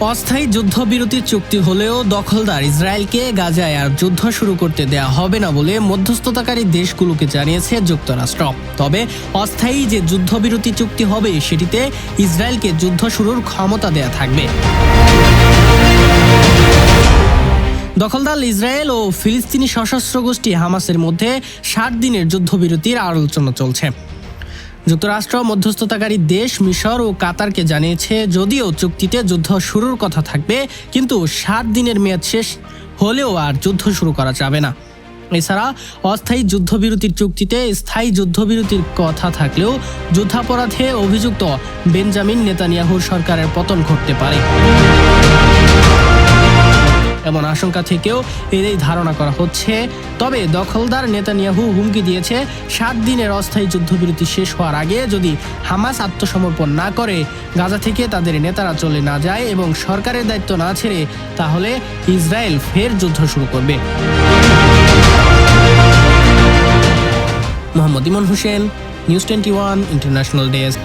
অস্থায়ী যুদ্ধবিরতির চুক্তি হলেও দখলদার ইসরায়েলকে গাজায় আর যুদ্ধ শুরু করতে দেয়া হবে না বলে মধ্যস্থতাকারী দেশগুলোকে জানিয়েছে যুক্তরাষ্ট্র। তবে অস্থায়ী যে যুদ্ধবিরতি চুক্তি হবে, সেটিতে ইসরায়েলকে যুদ্ধ শুরুর ক্ষমতা দেয়া থাকবে। দখলদার ইসরায়েল ও ফিলিস্তিনি সশস্ত্র গোষ্ঠী হামাসের মধ্যে ষাট দিনের যুদ্ধবিরতির আলোচনা চলছে। যুক্তরাষ্ট্র, মধ্যস্থতাকারী দেশ মিশর ও কাতারকে জানিয়েছে, যদিও চুক্তিতে যুদ্ধ শুরুর কথা থাকবে, কিন্তু সাত দিনের মেয়াদ শেষ হলেও আর যুদ্ধ শুরু করা যাবে না। এছাড়া, অস্থায়ী যুদ্ধবিরতির চুক্তিতে স্থায়ী যুদ্ধবিরতির কথা থাকলেও যুদ্ধাপরাধে অভিযুক্ত বেঞ্জামিন নেতানিয়াহুর সরকারের পতন ঘটতে পারে। এমন আশঙ্কা থেকেও এর এই ধারণা করা হচ্ছে। তবে দখলদার নেতানিয়াহু হুমকি দিয়েছে, সাত দিনের অস্থায়ী যুদ্ধবিরতি শেষ হওয়ার আগে যদি হামাস আত্মসমর্পণ না করে, গাজা থেকে তাদের নেতারা চলে না যায় এবং সরকারের দায়িত্ব না ছেড়ে, তাহলে ইসরায়েল ফের যুদ্ধ শুরু করবে। Mohammad Imon Hossain, news twenty one international desk.